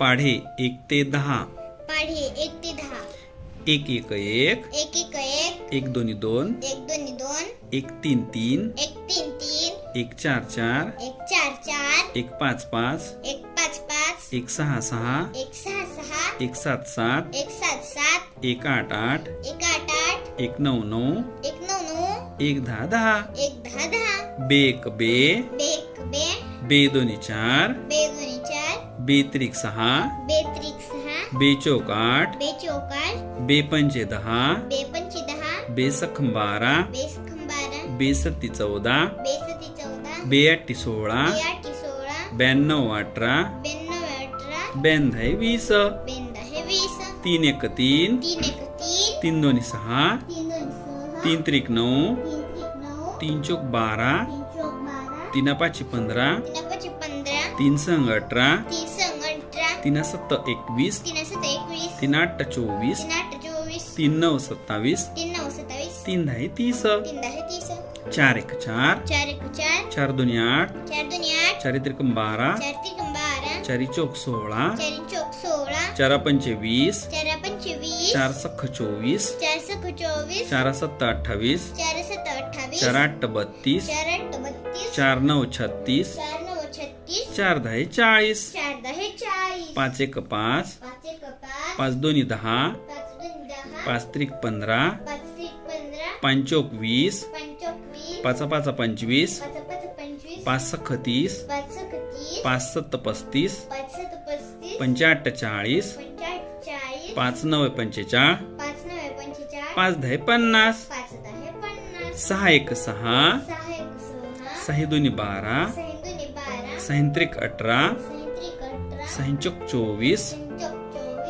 पाढे एक ते दहा. पाढे एक ते दहा. एक एक एक. एक एक एक. एक दोन्ही दोन. एक दोन दोन. एक तीन तीन. एक तीन तीन. एक चार चार. एक चार चार. एक पाच पाच. एक पाच पाच. एक सहा सहा. एक सहा सहा. एक सात सात. एक सात सात. एक आठ आठ. एक आठ आठ. एक नऊ नऊ. एक नऊ नऊ. एक दहा दहा. एक दहा दहा. बे एक बे. बे एक बे. बे दोन्ही चार. बे दोन्ही चार बे त्रिक सहा बे त्रिक सहा बे चौक आठ बे चौकार बे पंचे दहा बे पंची दहा बे सखम बारा बे सखम बारा बे सत्ती चौदा बे सती चौदा बे अट्टी सोळा बे आठी सोळा ब्याण्णव अठरा ब्याण्णव अठरा ब्याण्णव वीस दहा वीस तीन एक तीन तीन एक तीन तीन दोन्ही सहा तीन दोन सहा तीन त्रिक नऊ तीन चौक बारा तीन पाचशे पंधरा तीन पाचशे पंधरा तीन संग अठरा तीन संग अठरा तीन सत्त एकवीस तीन सात एकवीस तीन आठ चोवीस तीन आठ चोवीस तीन नऊ सत्तावीस तीन नऊ सत्तावीस तीन दहा तीस तीन दहा तीस चार एक चार चार एक चार चार दोन्ही आठ चार दोन आठ चारी त्रिकम बारा चार त्रिक बारा चारी चौक सोळा चार चौक सोळा चारा पंचे वीस चार पंचवीस चार सख्ख चोवीस चार सख चोवीस चार सत्त अठ्ठावीस चार सत अठ्ठावीस चार आठ बत्तीस चार आठ बत्तीस चार नऊ छत्तीस चार दहा चाळीस. चार दहा चाळीस. पाच एक पाच. पाच एक पाच. पाच दोन्ही दहा. पाच दोन दहा. पाच त्रिक पंधरा. पाच त्रिक पंधरा. पंचोक वीस पाच पाच पंचवीस. पाच पाच पंचवीस. पाच तीस पाच सख तीस पाच सत्त पस्तीस पाच सत पस्तीस चाळीस. पाच नऊ पंचेचाळ. पाच नव्हे पंचेचाळीस पाच दहा पन्नास. पाच दहा पन्नास. सहा एक सहा. सहा एक सहा. सहा दोन्ही बारा. सहा अठरा सहा त्रिक अठरा सहा चौक चोवीस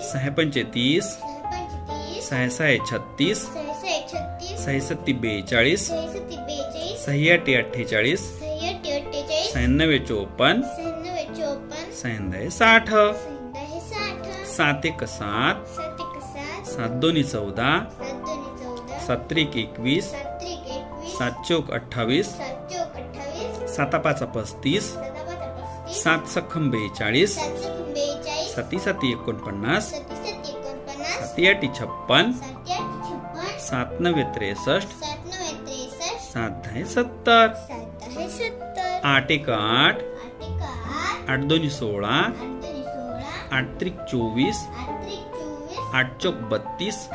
सहा पंचे तीस सहा पंचतीस सहा सहा छत्तीस सहा सहा छत्तीस सहा सत्ती बेचाळीस सहा सत्ती बेचाळीस सहा आठी अठ्ठेचाळीस सहा अठी अठ्ठेचाळीस शहाण्णवे चोपन्न शहाण्णव साठ सहा साठ सात एक सात सात दोन्ही चौदा सात दोन्ही चौदा सात त्रिक एकवीस सात चौक अठ्ठावीस सात चौक अठ्ठावीस साता पाच पस्तीस सात सखम बेचाळीस सात सती एकोणपन्नास. सती आठी छप्पन. सात नव्वे त्रेसष्ट. सात नव्हे त्रेसष्ट. सात दहा सत्तर. आठ एक आठ. आठ दोन्ही सोळा. आठ त्रिक चोवीस. आठ चौक बत्तीस.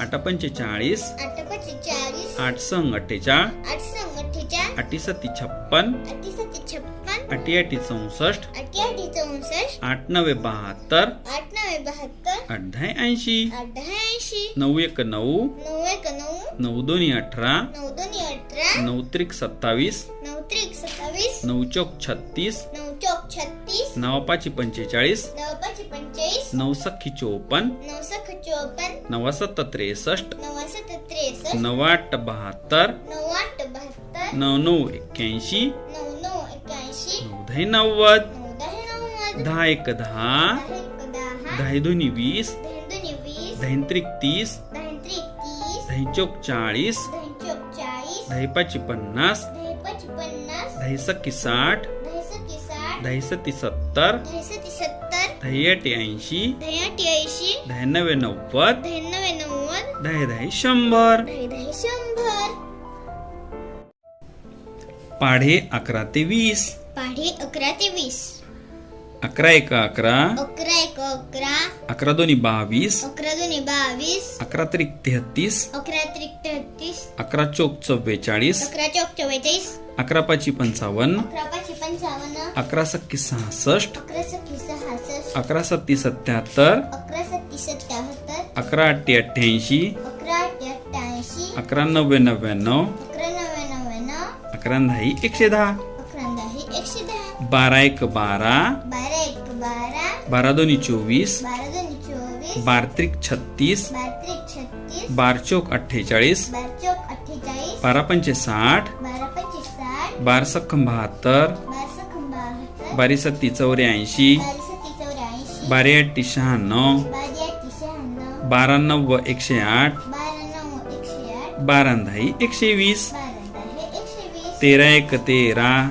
आठ पंचेचाळीस. आठ पंचेचाळीस. आठ संग अठ्ठेचाळ आठ संग अठ्ठेचाळ आठी सती छप्पन. अठी सती छप्पन आठी आठी चौसष्ट अठी अठी चौसष्ट आठ नव्वे बहात्तर आठ नव्हे बहात्तर दहा ऐंशी दहा ऐंशी नऊ एक नऊ नऊ एक नऊ नऊ दोन्ही अठरा नऊ दोन्ही अठरा नऊ त्रिक सत्तावीस नऊ त्रिक सत्तावीस नऊ चौक छत्तीस नऊ चौक छत्तीस नऊ पाची पंचेचाळीस नऊ पाच पंचेचाळीस नऊ सख्खी चोपन्न नऊ सख चोपन्न नवा सत्त त्रेसष्ट नऊ सत त्रेसष्ट आठ बहात्तर नऊ आठ बहात्तर नऊ नऊ एक्क्याऐंशी दहा नव्वद दहा एक दहा दहा दोन्ही वीस दहा त्रिक तीस दहा चौक चाळीस दहा चौक चाळीस दहा पाची पन्नास दहा सख्खी साठ दहा सखी साठ सती सत्तर दहा आठी ऐंशी दहा नव्वे नव्वद दहा दहा शंभर. पाढे अकरा ते वीस. पाढे अकरा ते वीस. अकरा एक अकरा. अकरा एक अकरा. अकरा दोन्ही बावीस. अकरा दोन्ही बावीस. अकरा त्रिक तेहतीस. अकरा त्रिक तेहतीस. अकरा चौक चव्वेचाळीस. अकरा चौक चव्वेचाळीस. अकरा पाची पंचावन्न. अकरा पाचशे पंचावन्न. अकरा सख्खी सहासष्ट. अकरा सखी सहासष्ट. अकरा सत्ती सत्याहत्तर. अकरा सत्ती सत्याहत्तर. अकरा अठ्ठी अठ्ठ्याऐंशी. अकरा अठ्ठ्याऐंशी. अकरा नव्वे नव्याण्णव अकरा नव्वे नव्याण्णव अकरा दहा एकशे दहा. बारा एक बारा. बारा एक बारा. बारा दोन्ही चोवीस. बारा दोन्ही चोवीस. बार त्रिक छत्तीस. बारा त्रिक छत्तीस. बार चौक अठ्ठेचाळीस. बारा चौक अठ्ठेचाळीस. बारा पंचे साठ. बारा पंचवीस साठ. बार सख्खम बहात्तर. बारा सखम बहात्तर. बारी सत्ती चौऱ्याऐंशी. बारा अठ्ठी शहाण्णव. बारा नव्व एकशे आठ. बारा दहा एकशे वीस. तेरा एक तेरा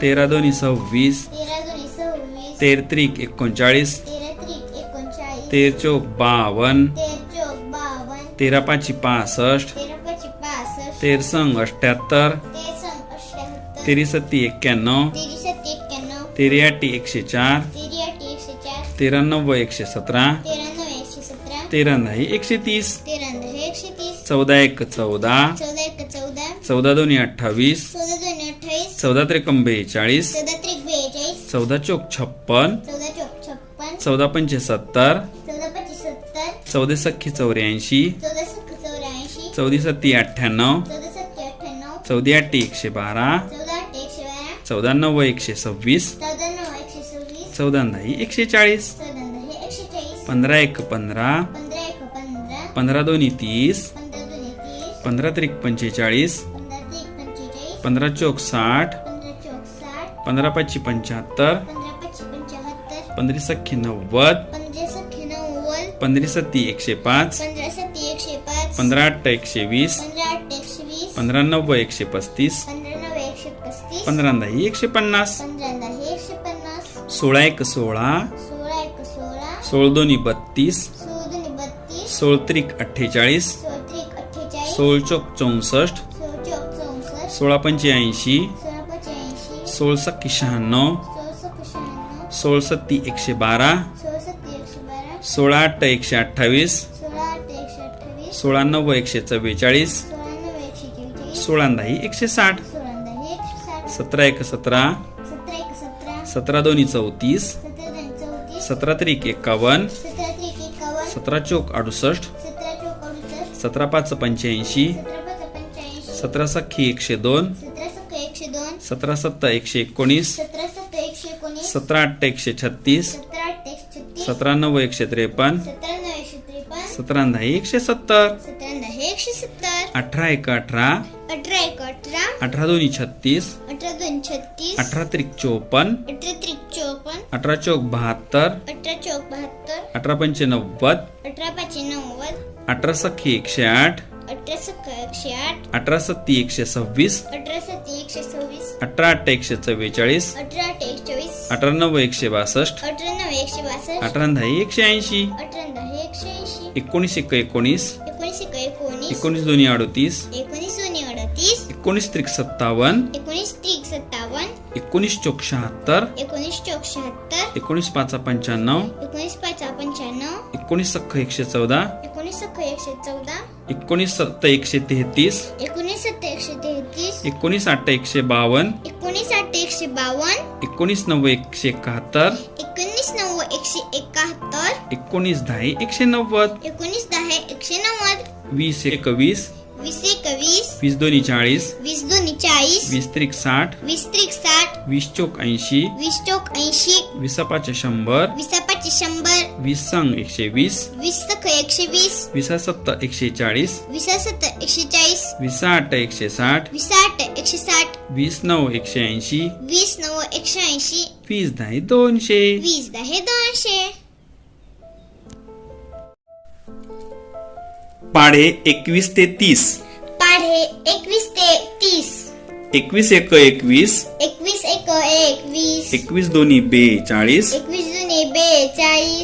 तेरा दोन्ही सव्वीस तेरा दोन्ही सव्वीस चोवीस तेर त्रिक एकोणचाळीस तेरा त्रिक एकोणचाळीस तेर चौक बावन्न तेर चौक बावन्न तेरा पाची पासष्ट तेरा पाचशे पासष्ट तेर संग अठ्याहत्तर तेर संग अठ्याहत्तर तेरी सत्ती एक्क्याण्णव तेरी सत्ते एक्क्याण्णव तेरी आठी एकशे चार तेरी आठ एकशे चार तेरा नव्वद एकशे सतरा तेरा नऊ एकशे सतरा तेरा दहा एकशे तीस तेरा दहा एकशे तीस चौदा एक चौदा चौदा एक चौदा चौदा दोन्ही अठ्ठावीस चौदा दोन अठ्ठावीस चौदा त्रेकम बेचाळीस. चौदा त्रिक बेचाळीस. चौदा चौक छप्पन. चौदा चौक छप्पन. चौदा पंचे सत्तर चौदा पच्चीस सत्तर चौदा सख्खी चौऱ्याऐंशी. चौदा सख चौऱ्याऐंशी. चौदी सत्ती अठ्ठ्याण्णव. चौदा सत्ते अठ्ठ्याण्णव. चौदी आठी एकशे बारा. चौदा आठ एकशे बारा. चौदा नव्वद एकशे सव्वीस. चौदा एकशे सव्वीस. चौदा दहा एकशे चाळीस. चौदा दहा एकशे चाळीस. पंधरा एक पंधरा. पंधरा एक पंधरा. पंधरा दोन्ही तीस. पंधरा दोन तीस. पंधरा त्रिक पंचेचाळीस. पंधरा चौक साठ पंधरा पाचशे पंच्याहत्तर पंधरा सख्खी नव्वद पंधरा सत्ती एकशे पाच पंधरा अठ्ठ एकशे वीस पंधरा नव्वद एकशे पस्तीस पंधरा दहा एकशे पन्नास सोळा एक सोळा सोळा दोन्ही बत्तीस सोळ त्रिक अठ्ठेचाळीस सोळ चौक चौसष्ट सोळा पंच्याऐंशी सोळा शहाण्णव सोळसत्ती एकशे बारा सोळा आठ एकशे अठ्ठावीस सोळा नव्व एकशे नव्वद एकशे चव्वेचाळीस सोळा नऊ एकशे दहा एकशे साठ सतरा एक सतरा सतरा दोन्ही चौतीस सतरा दोन चौतीस सतरा त्रिक एकावन्न सतरा चौक अडुसष्ट सतरा पाच पंच्याऐंशी सतरा सख्खी एकशे दोन. सतरा सख एकशे दोन. सतरा सत्ता एकशे एकोणीस. सतरा सत्त एकशे एकोणीस. सतरा अठ्ठ एकशे छत्तीस. सतरा आठ एकशे छत्तीस. सतरा नव्वद एकशे त्रेपन्न. सतरा नऊ एकशे त्रेपन्न. सतरा दहा एकशे सत्तर. सतरा दहा एकशे सत्तर. अठरा एक अठरा. अठरा एक अठरा. अठरा दोन्ही छत्तीस. अठरा दोन छत्तीस. अठरा त्रिक चोपन्न. अठरा त्रिक चौपन्न. अठरा चौक बहात्तर. अठरा चौक बहात्तर. अठरा पंचे नव्वद अठरा पाचशे नव्वद अठरा सख्खी एकशे आठ. अठरा सत्ती एकशे सव्वीस अठरा सत्ती एकशे सव्वीस अठरा अठ्ठ एकशे चव्वेचाळीस अठरा आठ एकशे चोवीस अठरा नव्वद एकशे बासष्ट अठरा नऊ एकशे बासष्ट अठरा दहा एकशे ऐंशी अठरा दहा एकशे ऐंशी एकोणीस एक एकोणीस एकोणीस एक एकोणीस एकोणीस दोन्ही अडतीस एकोणीस दोन्ही अडतीस एकोणीस त्रिक सत्तावन्न एकोणीस त्रिक सत्तावन्न एकोणीस चौक शहात्तर एकोणीस चौक शहात्तर एकोणीस पाच पंच्याण्णव एकोणीस पाच पंच्याण्णव एकोणीस सख्ख एकशे चौदा एकोणीस सत्त एकशे तेहतीस. एकोणीस सत्त एकशे तेहतीस. एकोणीस आठ एकशे बावन्न एकोणीस आठ एकशे बावन्न एकोणीस नव्वद एकशे एकाहत्तर. एकोणीस नव्वद एकशे एकाहत्तर. एकोणीस दहा एकशे नव्वद. एकोणीस दहा एकशे नव्वद. वीस एकवीस. वीस एकवीस. वीस दोन्ही चाळीस. वीस दोन्ही चाळीस. वीस त्रिक साठ वीस त्रिक साठ वीस चौक ऐंशी. वीस चौक ऐंशी. वीस पाच शंभर. वीस शंभर. वीस संग एकशे वीस. वीस एकशे वीस. वीस सत्त एकशे चाळीस. वीस सत्तर एकशे चाळीस. वीस आठ एकशे साठ. वीस आठ एकशे साठ. वीस नऊ एकशे ऐंशी. वीस नऊ एकशे ऐंशी. वीस दहा दोनशे. वीस दहा दोनशे. पाढे एकवीस ते तीस. पाढे एकवीस ते तीस. एकवीस एक एकवीस. एकवीस एक एकवीस. एकवीस दोन्ही बेचाळीस एकवीस जुने बेचाळीस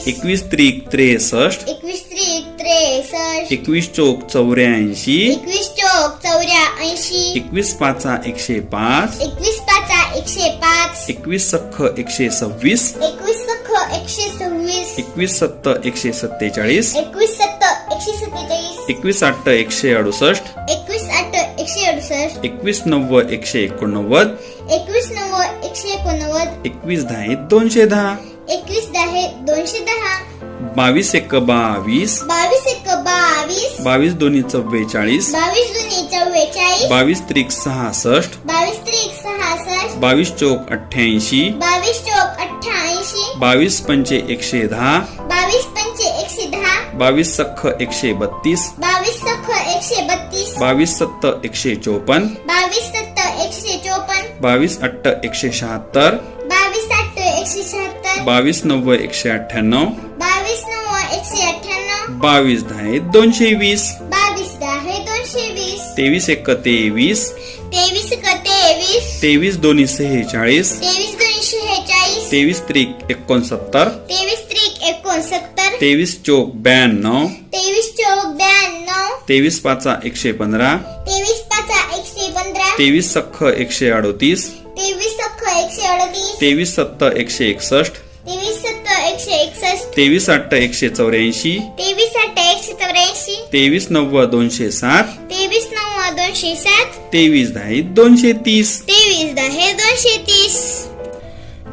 एकवीस त्रिक त्रेसष्ट. एकवीस त्रिक त्रेसष्ट. एकवीस चौक चौऱ्याऐंशी. एकवीस चौक चौऱ्या ऐंशी एकवीस पाचा एकशे पाच. एकवीस पाचा एकशे पाच. एकवीस सख्ख एकशे सव्वीस. एकवीस सख एकशे सव्वीस. एकवीस सत्त एकशे सत्तेचाळीस. एकवीस सत्त एकशे सत्तेचाळीस. एकवीस आठ एकशे अडुसष्ट. एकवीस आठ एकशे अडुसष्ट. एकवीस नव्वद एकशे एकोणनव्वद. एकवीस नव्वद एकशे एकोणनव्वद. एकवीस दहा दोनशे दहा. दोनशे दहा. बावीस एक बावीस. बावीस एक बावीस. बावीस दोन्ही चव्वेचाळीस. बावीस दोन्ही चव्वेचाळीस. बावीस त्रिक सहासष्ट. बावीस त्रिक सहासष्ट. बावीस चौक अठ्ठ्याऐंशी. बावीस चौक अठ्ठ्याऐंशी. बावीस पंचे एकशे दहा. बावीस पंचे एकशे दहा. बावीस सख्ख एकशे बत्तीस. बावीस सख एकशे बत्तीस. बावीस सत्त एकशे चोपन्न. बावीस सत्त एकशे चोपन्न. बावीस अठ्ठ एकशे शहात्तर. बावीस आठ एकशे शहात्तर. बावीस नव्वद एकशे अठ्ठ्याण्णव. बावीस नऊ एकशे अठ्ठ्याण्णव. बावीस दहा दोनशे वीस. बावीस दहा दोनशे वीस. तेवीस एक तेवीस तेवीस एक तेवीस तेवीस दोन्ही सेहेचाळीस. तेवीस दोनशे शेहेचाळीस तेवीस त्रिक एकोणसत्तर. तेवीस त्रिक एकोणसत्तर. तेवीस चोक ब्याण्णव. तेवीस चौक ब्याण्णव. तेवीस पाचा एकशे पंधरा. तेवीस पाचा एकशे पंधरा. तेवीस सख्ख एकशे अडोतीस. तेवीस सख्ख एकशे अडतीस. तेवीस सत्त एकशे एकसष्ट. तेवीस अठ्ठ एकशे चौऱ्याऐंशी तेवीस आठ एकशे चौऱ्याऐंशी तेवीस नव्वद दोनशे सात तेवीस नऊ दोनशे सात तेवीस दहा दोनशे तीस तेवीस दहा दोनशे तीस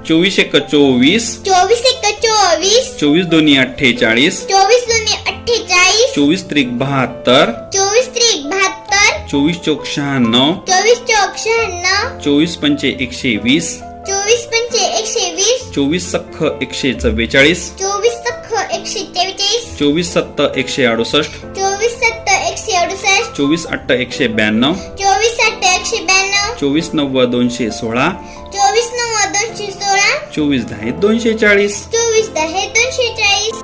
चोवीस एक चोवीस चोवीस एक चोवीस चोवीस दोन्ही अठ्ठेचाळीस चोवीस दोन्ही अठ्ठेचाळीस चोवीस त्रिक बहात्तर चोवीस त्रिक बहात्तर चोवीस चौक शहाण्णव चोवीस चौक शहाण्णव चोवीस पंचे एकशे वीस चोवीस पंचे एकशे वीस चोवीस सख्ख एकशे चव्वेचाळीस चोवीस सत्त एकशे अडुसष्ट. चोवीस सत्तर एकशे अडुसष्ट. चोवीस अठ्ठ एकशे ब्याण्णव. चोवीस आठ एकशे ब्याण्णव. चोवीस नव्वद दोनशे सोळा. चोवीस नऊ दोनशे सोळा. चोवीस दहा दोनशे चाळीस. चोवीस दहा दोनशे चाळीस.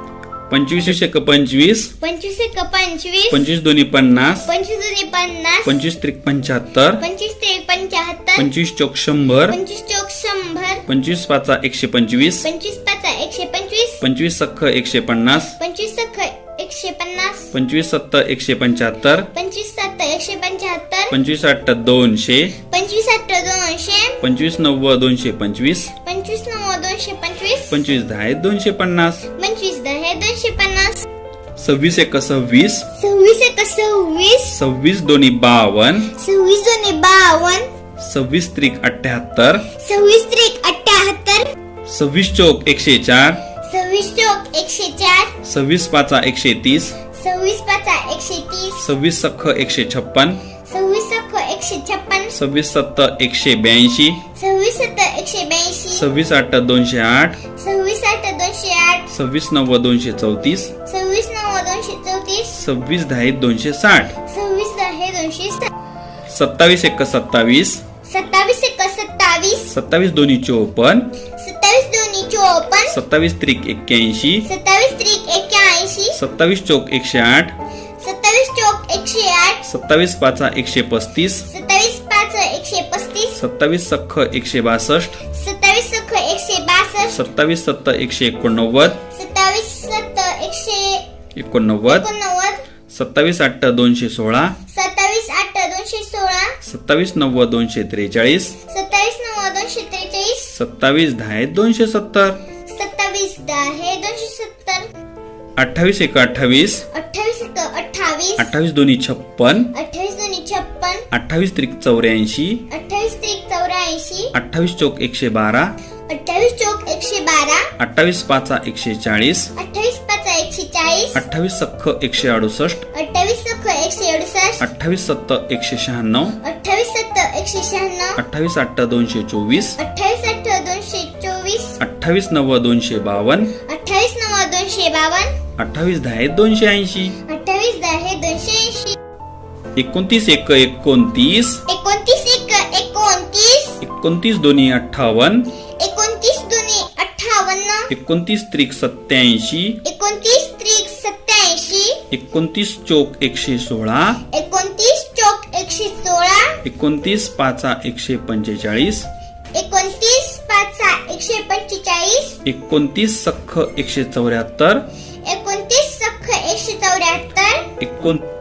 पंचवीस एक पंचवीस. पंचवीस एक पंचवीस. पंचवीस दोन्ही पन्नास. पंचवीस दोन्ही पन्नास. पंचवीस त्रिक पंच्याहत्तर. पंचवीस ते पंच्याहत्तर. पंचवीस चौक शंभर. पंचवीस चौक शंभर. पंचवीस पाचा एकशे पंचवीस. पंचवीस पाचा पंचवीस सख्ख एकशे पन्नास. पंचवीस सख्ख एकशे पन्नास. पंचवीस सत्त एकशे पंच्याहत्तर. पंचवीस सात एकशे पंच्याहत्तर. पंचवीस अठ्ठ दोनशे. पंचवीस आठ दोनशे. पंचवीस नव्वद दोनशे पंचवीस. पंचवीस नऊ दोनशे पंचवीस. पंचवीस दहा दोनशे पन्नास. पंचवीस दहा दोनशे पन्नास. सव्वीस एक सव्वीस. सव्वीस एक सव्वीस. सव्वीस दोन्ही बावन्न. सव्वीस दोन्ही बावन्न. सव्वीस त्रिक अठ्ठ्याहत्तर. सव्वीस त्रिक अठ्ठ्याहत्तर. सव्वीस चौक एकशे चार. सव्वीस चौक एकशे चार. सव्वीस पाचा एकशे तीस. सव्वीस पाचा एकशे तीस. सव्वीस सख्ख एकशे छप्पन. सव्वीस सख्ख एकशे छप्पन. सव्वीस सत्त एकशे ब्याऐंशी. सव्वीस सत्तर एकशे ब्याऐंशी. सव्वीस आठ दोनशे आठ. सव्वीस आठ दोनशे आठ. सव्वीस नव्वद दोनशे चौतीस. सव्वीस नऊ दोनशे चौतीस. सव्वीस दहा दोनशे साठ. सव्वीस दहा दोनशे सात सत्तावीस एक सत्तावीस. सत्तावीस एक सत्तावीस. सत्तावीस दोन्ही चोपन्न. सत्तावीस त्रिक एक्क्याऐंशी. सत्तावीस त्रिक एक्क्याऐंशी. सत्तावीस चौक एकशे आठ. सत्तावीस चौक एकशे आठ. सत्तावीस पाचा एकशे पस्तीस. सत्तावीस पाच एकशे पस्तीस. सत्तावीस सख्ख एकशे बासष्ट. सत्तावीस सख एकशे बासष्ट. सत्तावीस सत्त एकशे एकोणनव्वद. सत्तावीस सत्त एकशे एकोणनव्वद. एकोणनव्वद. सत्तावीस आठ दोनशे सोळा. सत्तावीस आठ दोनशे सोळा. सत्तावीस नव्वद दोनशे त्रेचाळीस. सत्तावीस नऊ दोनशे त्रेचाळीस. सत्तावीस दहा दोनशे सत्तर. अठ्ठावीस एक अठ्ठावीस अठ्ठावीस एक अठ्ठावीस अठ्ठावीस दोन्ही छप्पन अठ्ठावीस दोन्ही छप्पन अठ्ठावीस त्रिक चौऱ्याऐंशी अठ्ठावीस त्रिक चौऱ्याऐंशी अठ्ठावीस चौक एकशे बारा अठ्ठावीस चौक एकशे बारा अठ्ठावीस पाचा एकशे चाळीस अठ्ठावीस पाच एकशे चाळीस अठ्ठावीस सख्ख एकशे अडुसष्ट अठ्ठावीस सख एकशे अडुसष्ट अठ्ठावीस सत्त एकशे शहाण्णव अठ्ठावीस सत्तर एकशे शहाण्णव अठ्ठावीस आठ दोनशे चोवीस अठ्ठावीस अठ दोनशे चोवीस अठ्ठावीस नव्वद दोनशे बावन्न अठ्ठावीस नऊ दोनशे बावन्न अठ्ठावीस दहा दोनशे ऐंशी. अठ्ठावीस दहा दोनशे ऐंशी. एकोणतीस एक एकोणतीस. एकोणतीस एक एकोणतीस. एकोणतीस दोन्ही अठ्ठावन्न. एकोणतीस दोन्ही अठ्ठावन्न. एकोणतीस त्रिक सत्याऐंशी एकोणतीस त्रिक सत्याऐंशी एकोणतीस चौक एकशे सोळा. एकोणतीस चौक एकशे सोळा. एकोणतीस पाचा एकशे पंचेचाळीस. एकोणतीस पाच एकशे पंचेचाळीस. एकोणतीस सख्ख एकशे चौऱ्याहत्तर.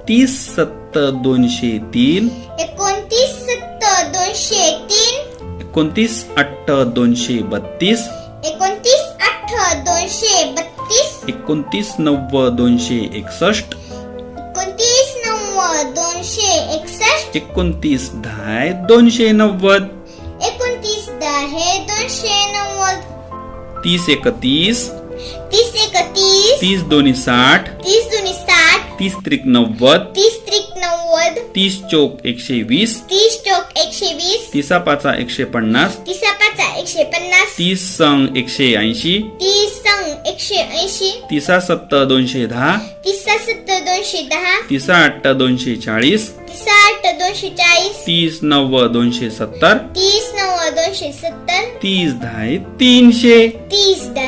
एकोणतीस सत्त दोनशे तीन. एकोणतीस सत्तर दोनशे तीन. एकोणतीस अठ्ठ दोनशे बत्तीस. एकोणतीस आठ दोनशे बत्तीस. एकोणतीस नव्वद दोनशे एकसष्ट. एकोणतीस नव्वद दोनशे एकसष्ट. एकोणतीस दहा दोनशे नव्वद. एकोणतीस दहा दोनशे नव्वद. तीस एकतीस. तीस एकतीस. तीस दोन्ही साठ. तीस तीस त्रिक नव्वद. तीस त्रिक नव्वद. तीस चौक एकशे वीस. तीस चौक एकशे वीस. तिसा पाचा एकशे पन्नास. तिसा पाचा एकशे पन्नास. तीस संग एकशे ऐंशी. तीस संग एकशे ऐंशी. तिसा सत्त दोनशे दहा. तिसा सत्तर दोनशे दहा. तिसा अठ्ठ दोनशे चाळीस. तिसा आठ दोनशे चाळीस. तीस नव्वद दोनशे सत्तर. तीस नव्वद दोनशे सत्तर. तीस दहा तीनशे. तीस दहा.